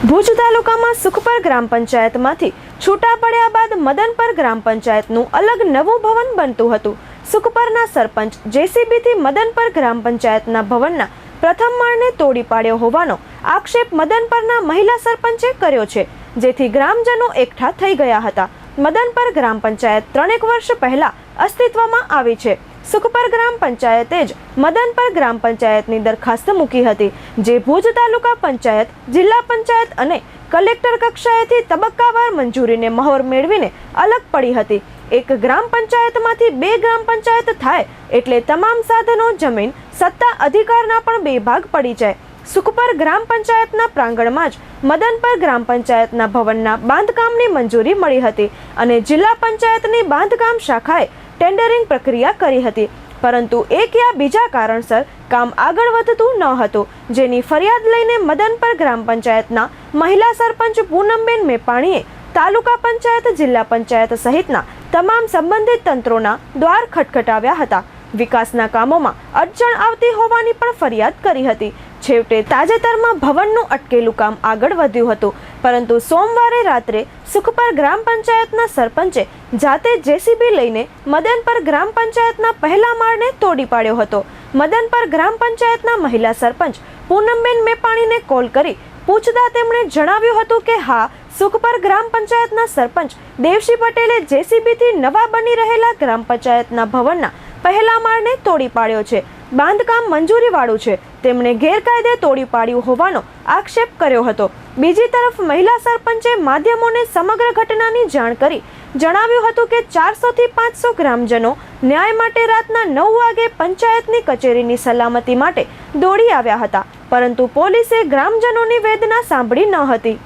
ભુજ તાલુકામાં સુખપર ગ્રામ પંચાયતમાંથી છૂટા પડ્યા બાદ મદનપર ગ્રામ પંચાયતનું અલગ નવું ભવન બનતું હતું. સુખપરના સરપંચ જેસીબીથી મદનપર ગ્રામ પંચાયતના ભવનના પ્રથમ માળને તોડી પાડ્યો હોવાનો આક્ષેપ મદનપરના મહિલા સરપંચે કર્યો છે, જેથી ગ્રામજનો એકઠા થઈ ગયા હતા. મદનપર ગ્રામ પંચાયત ત્રણેક વર્ષ પહેલા અસ્તિત્વમાં આવી છે. સુખપર ગ્રામ પંચાયતે જ મદનપર ગ્રામ પંચાયતની દરખાસ્ત મૂકી હતી, જે ભુજ તાલુકા પંચાયત, જિલ્લા પંચાયત અને કલેક્ટર કક્ષાએથી તબક્કાવાર મંજૂરીને મહોર મેળવીને અલગ પડી હતી. એક ગ્રામ પંચાયતમાંથી બે ગ્રામ પંચાયત થાય એટલે તમામ સાધનો જમીન સત્તા અધિકારના પણ બે ભાગ પડી જાય. સુખપર ગ્રામ પંચાયતના પ્રાંગણમાં જ મદનપર ગ્રામ પંચાયતના ભવનના બાંધકામની મંજૂરી મળી હતી અને જિલ્લા પંચાયતની બાંધકામ શાખાએ ટેન્ડરિંગ પ્રક્રિયા કરી હતી. પરંતુ એક યા બીજા કારણસર કામ આગળ વધતું ન હતું. જેની ફરિયાદ લઈને મદનપર ગ્રામ પંચાયતના મહિલા સરપંચ પૂનમબેન મેપાણીએ તાલુકા પંચાયત, જિલ્લા પંચાયત સહિતના તમામ સંબંધિત તંત્રોના દ્વાર ખટખટાવ્યા હતા. વિકાસના કામોમાં અડચણ આવતી હોવાની પણ ફરિયાદ કરી હતી. છેવટે તાજેતરમાં ભવનનું અટકેલું કામ આગળ વધ્યું હતું. પરંતુ સોમવારે રાત્રે સુખપર ગ્રામ પંચાયતના સરપંચે જાતે જેસીબી લઈને મદનપર ગ્રામ પંચાયતના પહેલા માળને તોડી પાડ્યો હતો. મદનપર ગ્રામ પંચાયતના મહિલા સરપંચ પૂનમબેન મેપાણીને કોલ કરી પૂછતા તેમણે જણાવ્યું હતું કે, હા, સુખપર ગ્રામ પંચાયતના સરપંચ દેવશી પટેલે જેસીબીથી નવા બની રહેલા ગ્રામ પંચાયતના ભવનના પહેલા માળને તોડી પાડ્યો છે. બાંધકામ મંજૂરીવાળું છે. તેમણે ગેરકાયદે તોડી પાડ્યું હોવાનો આક્ષેપ કર્યો હતો. બીજી તરફ મહિલા સરપંચે માધ્યમોને સમગ્ર ઘટનાની જાણ કરી જણાવ્યું હતું કે ચારસોથી પાંચસો ગ્રામજનો ન્યાય માટે રાતના નવ વાગે પંચાયતની કચેરીની સલામતી માટે દોડી આવ્યા હતા. પરંતુ પોલીસે ગ્રામજનોની વેદના સાંભળી ન હતી.